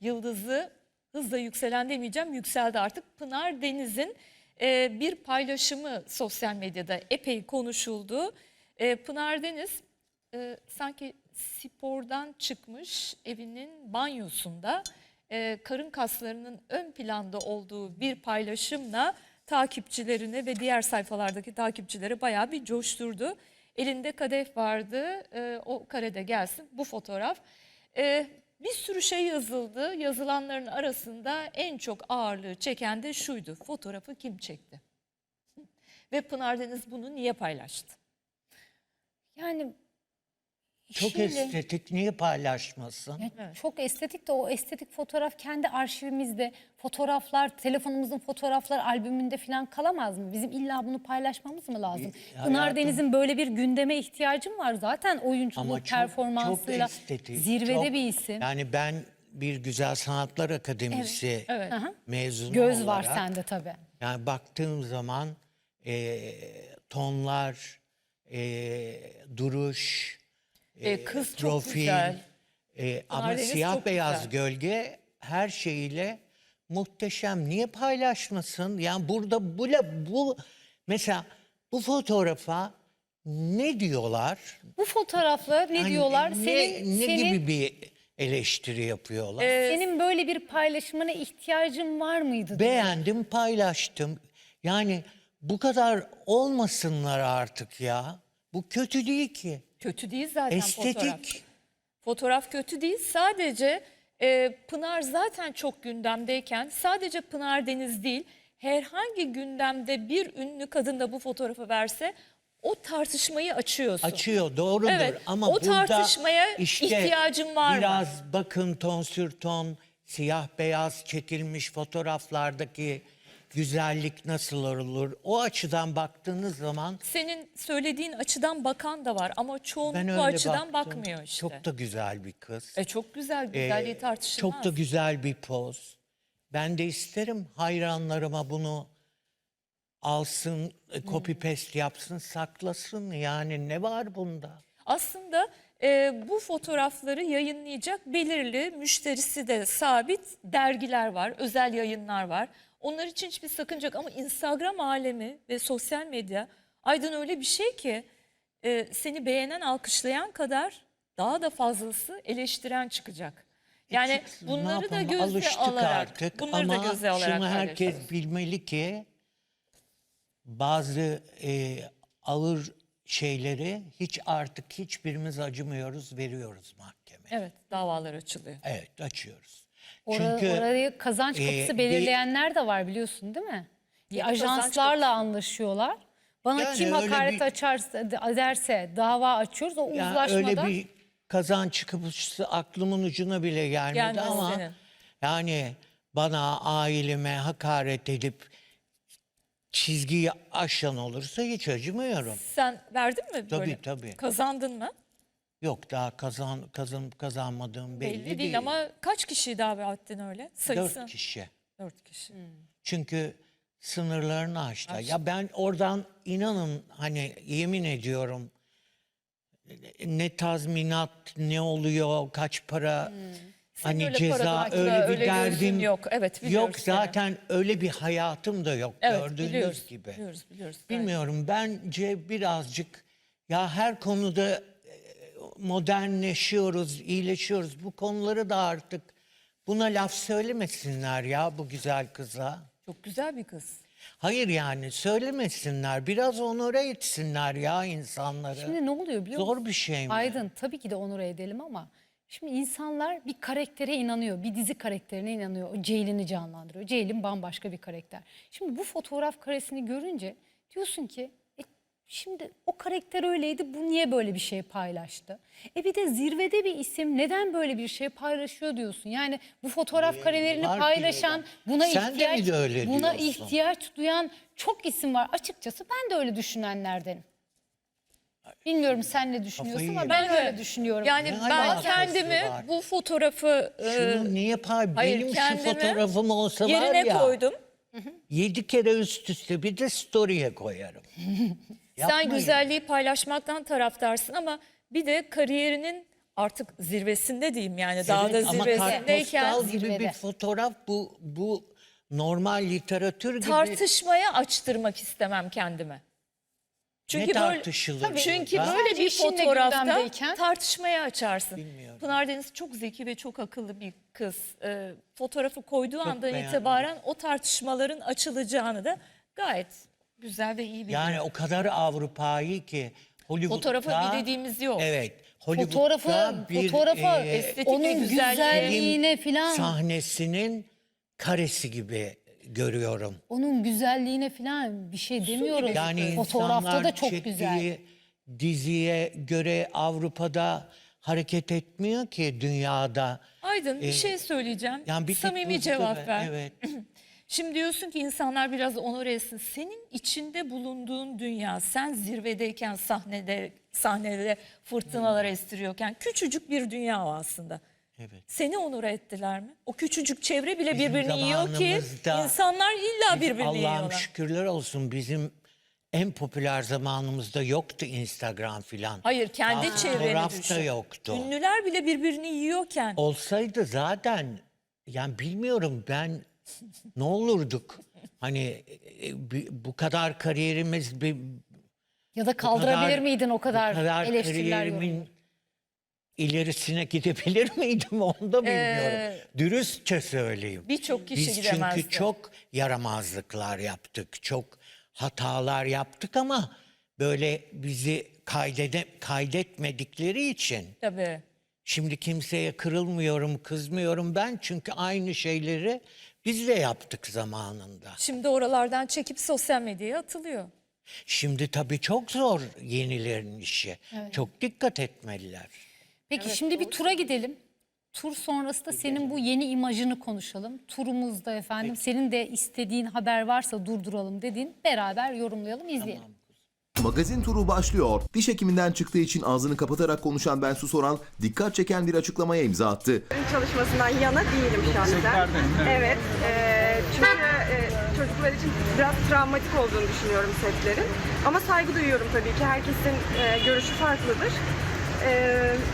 yıldızı hızla yükselen demeyeceğim yükseldi artık. Pınar Deniz'in e, bir paylaşımı sosyal medyada epey konuşuldu. E, Pınar Deniz e, sanki spordan çıkmış evinin banyosunda e, karın kaslarının ön planda olduğu bir paylaşımla takipçilerini ve diğer sayfalardaki takipçileri bayağı bir coşturdu. Elinde kadeh vardı, e, o karede gelsin bu fotoğraf. E, bir sürü şey yazıldı. Yazılanların arasında en çok ağırlığı çeken de şuydu. Fotoğrafı kim çekti? Ve Pınar Deniz bunu niye paylaştı? Yani Çok şimdi- estetik niye paylaşmasın? Ya Çok estetik de o estetik fotoğraf kendi arşivimizde fotoğraflar, telefonumuzun fotoğraflar albümünde falan kalamaz mı? Bizim illa bunu paylaşmamız mı lazım? E, Pınar Deniz'in böyle bir gündeme ihtiyacım var. Zaten çok, performansıyla çok estetik. zirvede çok- bir isim. Yani ben bir Güzel Sanatlar Akademisi Evet. Aha. mezunu Göz var olarak, sende tabii. Yani baktığım zaman e, tonlar, e, duruş, E, kız çok profil, güzel. e, ama siyah çok beyaz güzel. gölge her şeyiyle muhteşem. Niye paylaşmasın? Yani burada bu bu mesela bu fotoğrafa ne diyorlar? Bu fotoğrafla ne Hani diyorlar? Ne, senin ne senin, gibi bir eleştiri yapıyorlar? senin böyle bir paylaşımına ihtiyacın var mıydı? Beğendim, paylaştım. Yani bu kadar olmasınlar artık ya. Bu kötü değil ki. Kötü değil zaten fotoğraf. Estetik. Fotoğraf kötü değil. Sadece e, Pınar zaten çok gündemdeyken sadece Pınar Deniz değil herhangi gündemde bir ünlü kadın da bu fotoğrafı verse o tartışmayı açıyorsun. Açıyor doğrudur Evet, ama o burada tartışmaya işte ihtiyacın var mı? Biraz bakın ton sür ton siyah beyaz çekilmiş fotoğraflardaki güzellik nasıl olur? O açıdan baktığınız zaman Senin söylediğin açıdan bakan da var ama çoğunluk ben bu açıdan baktım. bakmıyor işte. Çok da güzel bir kız. E, çok güzel, güzelliği Ee, tartışılmaz. Çok da güzel bir poz. Ben de isterim hayranlarıma bunu alsın, e, copy paste yapsın, saklasın. Yani ne var bunda? Aslında e, bu fotoğrafları yayınlayacak belirli müşterisi de sabit dergiler var, özel yayınlar var. Onlar için hiçbir sakınca yok ama Instagram alemi ve sosyal medya Aydın öyle bir şey ki e, seni beğenen, alkışlayan kadar daha da fazlası eleştiren çıkacak. Yani Çıksın, ne bunları da göze Alıştık alarak, artık bunları ama da göze alarak şunu herkes bilmeli ki bazı e, ağır şeyleri hiç artık hiçbirimiz acımıyoruz, veriyoruz mahkemeye. Evet, davalar açılıyor. Evet, açıyoruz. Çünkü orayı kazanç e, kapısı bir- belirleyenler de var biliyorsun değil mi? Bir ajanslarla anlaşıyorlar. Bana Yani kim hakaret bir- açarsa derse dava açıyoruz. O Ya uzlaşmada öyle bir kazanç kapısı aklımın ucuna bile gelmedi Gelmez ama senin. yani bana aileme hakaret edip çizgiyi aşan olursa hiç acımıyorum. Sen verdin mi Tabii, böyle? tabii. Kazandın mı? Yok daha kazan kazanıp kazanmadığım belli, Belli, değil. ama kaç kişiyi davet ettin öyle? Sayısı. Dört kişi. Dört kişi. Çünkü sınırlarını aştı. Ya ben oradan inanın hani yemin ediyorum ne tazminat ne oluyor kaç para hani öyle ceza paradan öyle bir öyle derdim yok. Evet, biliyoruz yok seni. zaten öyle bir hayatım da yok Evet gördüğünüz biliyoruz. gibi. Biliyoruz biliyoruz. Bilmiyorum bence birazcık ya her konuda modernleşiyoruz, iyileşiyoruz. Bu konuları da artık buna laf söylemesinler ya bu güzel kıza. Çok güzel bir kız. Hayır yani söylemesinler. Biraz onore etsinler ya insanları. Şimdi ne oluyor biliyor musun? Zor bir şey mi? Aydın tabii ki de onur edelim ama şimdi insanlar bir karaktere inanıyor. Bir dizi karakterine inanıyor. O Ceylin'i canlandırıyor. Ceylin bambaşka bir karakter. Şimdi bu fotoğraf karesini görünce diyorsun ki e, şimdi o karakter öyleydi bu niye böyle bir şey paylaştı? E bir de zirvede bir isim neden böyle bir şey paylaşıyor diyorsun. Yani bu fotoğraf karelerini Ee, ki paylaşan buna Sen ihtiyaç de öyle buna diyorsun? ihtiyaç duyan çok isim var. Açıkçası ben de öyle düşünenlerdenim. Bilmiyorum sen ne düşünüyorsun Kafayı ama ben yedim. öyle düşünüyorum. Yani Ne ben kendimi var? bu fotoğrafı e, Şunu niye pay? hayır, Benim şu fotoğrafım olsa var yerine ya. koydum. Yedi kere üst üste bir de story'e koyarım. Sen güzelliği paylaşmaktan taraftarsın ama bir de kariyerinin artık zirvesinde diyeyim yani daha da ama zirvesindeyken kartpostal gibi bir fotoğraf bu bu normal literatür gibi. tartışmaya açtırmak istemem kendime. Çünkü tartışılır Tabii, çünkü burada? böyle bir fotoğrafta gündemdeyken- tartışmaya açarsın. Bilmiyorum. Pınar Deniz çok zeki ve çok akıllı bir kız. Ee, fotoğrafı koyduğu andan beğendim. itibaren o tartışmaların açılacağını da gayet güzel ve iyi biliyor. Yani o kadar Avrupa'yı ki Hollywood'da Fotoğrafı bir dediğimiz yok. Evet. Hollywood'da Fotoğrafı, bir fotoğrafı e, estetik ve onun güzelliği- güzelliğine falan, sahnesinin karesi gibi görüyorum. onun güzelliğine falan bir şey demiyorum. Yani Fotoğrafta da çok çektiği güzel. diziye göre Avrupa'da hareket etmiyor ki dünyada. Aydın bir şey söyleyeceğim. Ee, Yani bir tek Samimi cevap ve- ver. Evet. Şimdi diyorsun ki insanlar biraz onore etsin. Senin içinde bulunduğun dünya, sen zirvedeyken sahnede sahnede fırtınalar estiriyorken küçücük bir dünya o aslında. Evet. Seni onore ettiler mi? O küçücük çevre bile Bizim birbirini yiyor ki insanlar illa birbirini Allah'ım yiyorlar. şükürler olsun bizim en popüler zamanımızda yoktu Instagram filan. Hayır kendi Daha çevreni da düşün. yoktu. Ünlüler bile birbirini yiyorken. Olsaydı zaten yani bilmiyorum ben ne olurduk? Hani e, bu kadar kariyerimiz bir Ya da kaldırabilir kadar- miydin o kadar, kadar eleştiriler ilerisine gidebilir miydim onu da bilmiyorum. Ee, Dürüstçe söyleyeyim. Birçok kişi Biz gidemezdi. çünkü çok yaramazlıklar yaptık, çok hatalar yaptık ama böyle bizi kaydede, kaydetmedikleri için Tabii. şimdi kimseye kırılmıyorum, kızmıyorum ben çünkü aynı şeyleri biz de yaptık zamanında. Şimdi oralardan çekip sosyal medyaya atılıyor. Şimdi tabii çok zor yenilerin işi. Çok dikkat etmeliler. Peki şimdi bir tura gidelim. Tur sonrası da senin bu yeni imajını konuşalım. Turumuzda efendim senin de istediğin haber varsa durduralım dediğin beraber yorumlayalım, izleyelim. Magazin turu başlıyor. Diş hekiminden çıktığı için ağzını kapatarak konuşan Bensu Soran dikkat çeken bir açıklamaya imza attı. çalışmasından yana değilim şahsen. Evet. e, çünkü e, çocuklar için biraz travmatik olduğunu düşünüyorum setlerin. Ama saygı duyuyorum tabii ki. Herkesin e, görüşü farklıdır. E,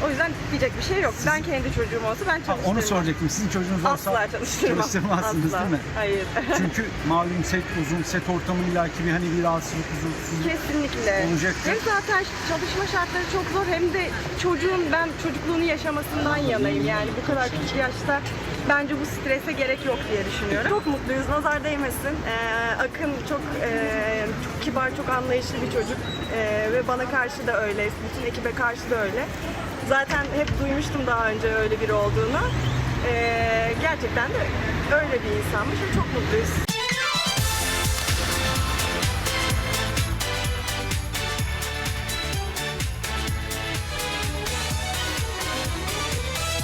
o yüzden diyecek bir şey yok. Ben kendi çocuğum olsa ben Ha, çalıştırırım. onu soracaktım. Sizin çocuğunuz olsa Asla çalıştırmam. çalıştırmazsınız Asla. değil mi? Hayır. Çünkü malum set uzun, set ortamı illaki bir hani bir rahatsızlık, huzursuzluk Kesinlikle. olacaktır. Hem zaten çalışma şartları çok zor hem de çocuğun ben çocukluğunu yaşamasından yanayım. Yani bu kadar küçük yaşta bence bu strese gerek yok diye düşünüyorum. Çok mutluyuz. Nazar değmesin. Ee, Akın çok, e, çok kibar, çok anlayışlı bir çocuk. Ee, ve bana karşı da öyle. Bütün ekibe karşı da öyle. Zaten hep duymuştum daha önce öyle biri olduğunu. Ee, gerçekten de öyle bir insanmış. Çok mutluyuz.